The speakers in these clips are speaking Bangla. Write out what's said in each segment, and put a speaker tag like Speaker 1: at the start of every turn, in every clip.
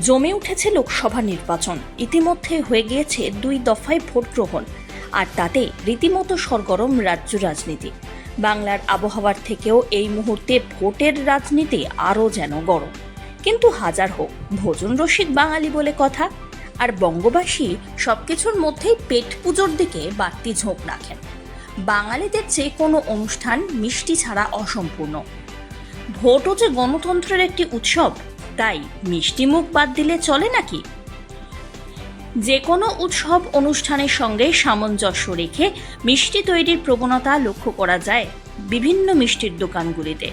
Speaker 1: জমে উঠেছে লোকসভা নির্বাচন। ইতিমধ্যে হয়ে গিয়েছে দুই দফায় ভোট গ্রহণ, আর তাতে রীতিমতো সরগরম রাজ্য রাজনীতি। বাংলার আবহাওয়ার থেকেও এই মুহূর্তে ভোটের রাজনীতি আরও যেন গরম। কিন্তু হাজার হোক, ভোজন রসিক বাঙালি বলে কথা, আর বঙ্গবাসী সবকিছুর মধ্যেই পেট পুজোর দিকে বাড়তি ঝোঁক রাখেন। বাঙালিদের যে কোনো অনুষ্ঠান মিষ্টি ছাড়া অসম্পূর্ণ। ভোটও যে গণতন্ত্রের একটি উৎসব তাই মিষ্টি মুখ বাদ দিলে চলে নাকি? যে কোনো উৎসব অনুষ্ঠানের সঙ্গে সামঞ্জস্য রেখে মিষ্টি তৈরির প্রবণতা লক্ষ্য করা যায় বিভিন্ন মিষ্টির দোকানগুলিতে।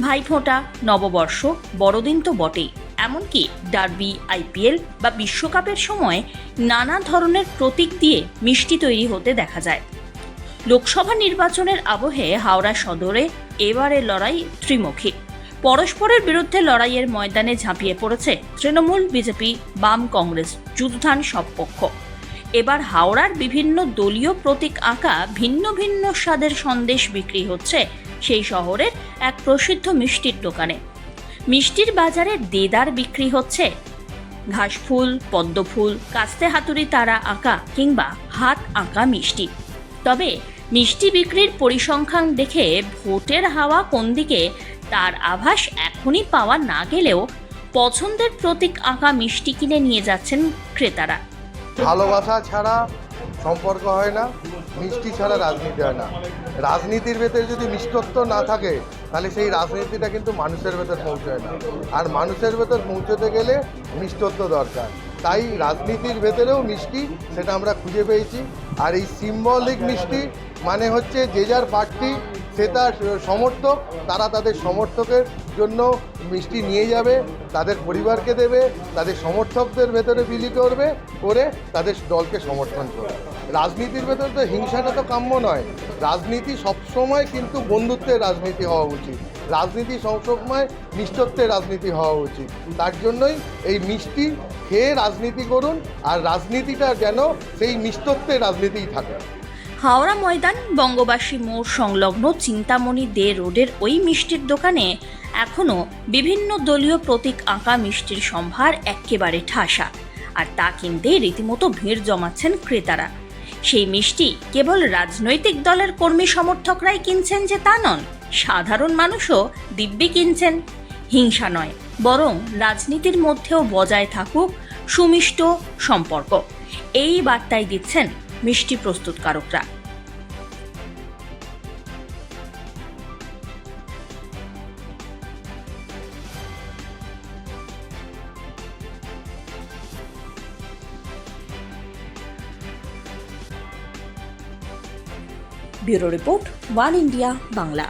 Speaker 1: ভাইফোঁটা, নববর্ষ, বড়দিন তো বটেই। এমনকি ডার্বি, আইপিএল বা বিশ্বকাপের সময় নানা ধরনের প্রতীক দিয়ে মিষ্টি তৈরি হতে দেখা যায়। লোকসভা নির্বাচনের আবহে হাওড়া সদরে এবারে লড়াই ত্রিমুখী। পরস্পরের বিরুদ্ধে লড়াইয়ের ময়দানে ঝাঁপিয়ে পড়েছে তৃণমূল, বিজেপি, বাম কংগ্রেস যুদ্ধান সব পক্ষ। এবার হাওড়ার বিভিন্ন দলীয় প্রতীক আঁকা ভিন্ন ভিন্ন স্বাদের সন্দেশ বিক্রি হচ্ছে সেই শহরের এক প্রসিদ্ধ মিষ্টির দোকানে। মিষ্টির বাজারে দেদার বিক্রি হচ্ছে। ঘাসফুল পদ্মফুল কাস্তে হাতুড়ি তারা আঁকা কিংবা হাত আঁকা মিষ্টি। তবে মিষ্টি বিক্রির পরিসংখ্যান দেখে ভোটের হাওয়া কোন দিকে তার আভাস এখনই পাওয়া না গেলেও পছন্দের প্রতীক আঁকা মিষ্টি কিনে নিয়ে যাচ্ছেন ক্রেতারা।
Speaker 2: ভালোবাসা ছাড়া সম্পর্ক হয় না, মিষ্টি ছাড়া রাজনীতি হয় না। রাজনীতির ভেতরে যদি মিষ্টত্ব না থাকে, তাহলে সেই রাজনীতিটা কিন্তু মানুষের ভেতর পৌঁছায় না। আর মানুষের ভেতর পৌঁছতে গেলে মিষ্টত্ব দরকার। তাই রাজনীতির ভেতরেও মিষ্টি, সেটা আমরা খুঁজে পেয়েছি। আর এই সিম্বলিক মিষ্টি মানে হচ্ছে যে যার প্রার্থী সে তার সমর্থক, তারা তাদের সমর্থকের জন্য মিষ্টি নিয়ে যাবে, তাদের পরিবারকে দেবে, তাদের সমর্থকদের ভেতরে বিলি করবে, করে তাদের দলকে সমর্থন করবে। রাজনীতির ভেতরে তো হিংসাটা তো কাম্য নয়। রাজনীতি সবসময় কিন্তু বন্ধুত্বের রাজনীতি হওয়া উচিত। রাজনীতি সবসময় মিষ্টত্বের রাজনীতি হওয়া উচিত। তার জন্যই এই মিষ্টি খেয়ে রাজনীতি করুন, আর রাজনীতিটা যেন সেই মিষ্টত্বের রাজনীতিই থাকে।
Speaker 1: হাওড়া ময়দান, বঙ্গবাসী মোড় সংলগ্ন চিন্তামণি দে রোডের ওই মিষ্টির দোকানে এখনও বিভিন্ন দলীয় প্রতীক আঁকা মিষ্টির সম্ভার একেবারে ঠাসা। আর তা কিনতে রীতিমতো ভিড় জমাচ্ছেন ক্রেতারা। সেই মিষ্টি কেবল রাজনৈতিক দলের কর্মী সমর্থকরাই কিনছেন যে তা নন, সাধারণ মানুষও দিব্যি কিনছেন। হিংসা নয়, বরং রাজনীতির মধ্যেও বজায় থাকুক সুমিষ্ট সম্পর্ক। এই বার্তাই দিচ্ছেন মিষ্টি প্রস্তুতকারকরা bureau report one India Bangla.